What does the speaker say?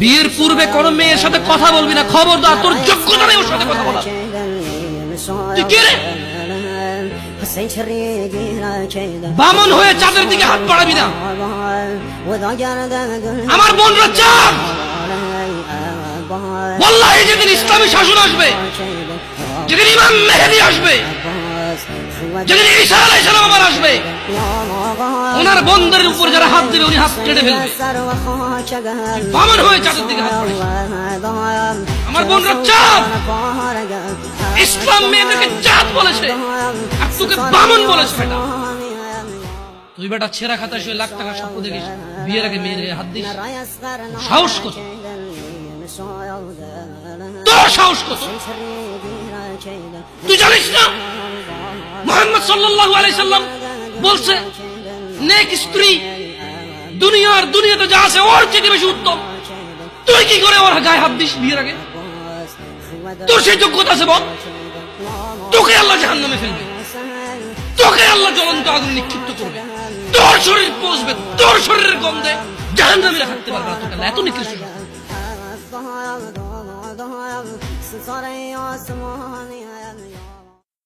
বিয়ের পূর্বে কোন মেয়ের সাথে কথা বলবি না। খবরদার, তোর যোগ্যতা নেই ওর সাথে কথা বলার। তুই কে রে? বামন হয়ে চাঁদের দিকে হাত বাড়াবি না। আমার বোনরা চাঁদ বল্লাহি যেদিন ইসলামী শাসন আসবে, যেদিন ইমাম মেহেদি আসবে যেদিন ঈসা আলাইহিস সালাম আবার আসবে ওনার বন্ধের উপর যারা হাত দেবে উনি হাত কেটে ফেলবে। বামন হয়ে চাঁদের দিকে হাত আমার বোনরা চাঁদ ইসলাম মেয়েদেরকে চাঁদ বলেছে আর তোকে বামন বলেছে বেটা। তুই বেটা ছেঁড়া খাতা শুয়ে লাখ টাকা স্বপ্ন দেখিস বিয়ের আগে মেয়ের হাত দিস। সাহস কত তোর সাহস কত? তুই জানিস না? মোহাম্মদ সাল্লাল্লাহু আলাইহি সাল্লাম বলছে নেক স্ত্রী দুনিয়ার দুনিয়াতে যা আছে ওর চেয়ে বেশি উত্তম তুই কি করে ওর গায়ে হাত দিস বিয়ের আগে তোর সেই যোগ্যতা আছে বল তোকে আল্লাহ জাহান্নামে ফেলবে তোকে আল্লাহ জ্বলন্ত আগুন নিক্ষিপ্ত করবে তোর শরীর পচবে তোর শরীরের গন্ধে জাহান্নামে থাকতে পারবে না তোকে আল্লাহ এত নিকৃষ্ট শাস্তি। ستاره آسمانی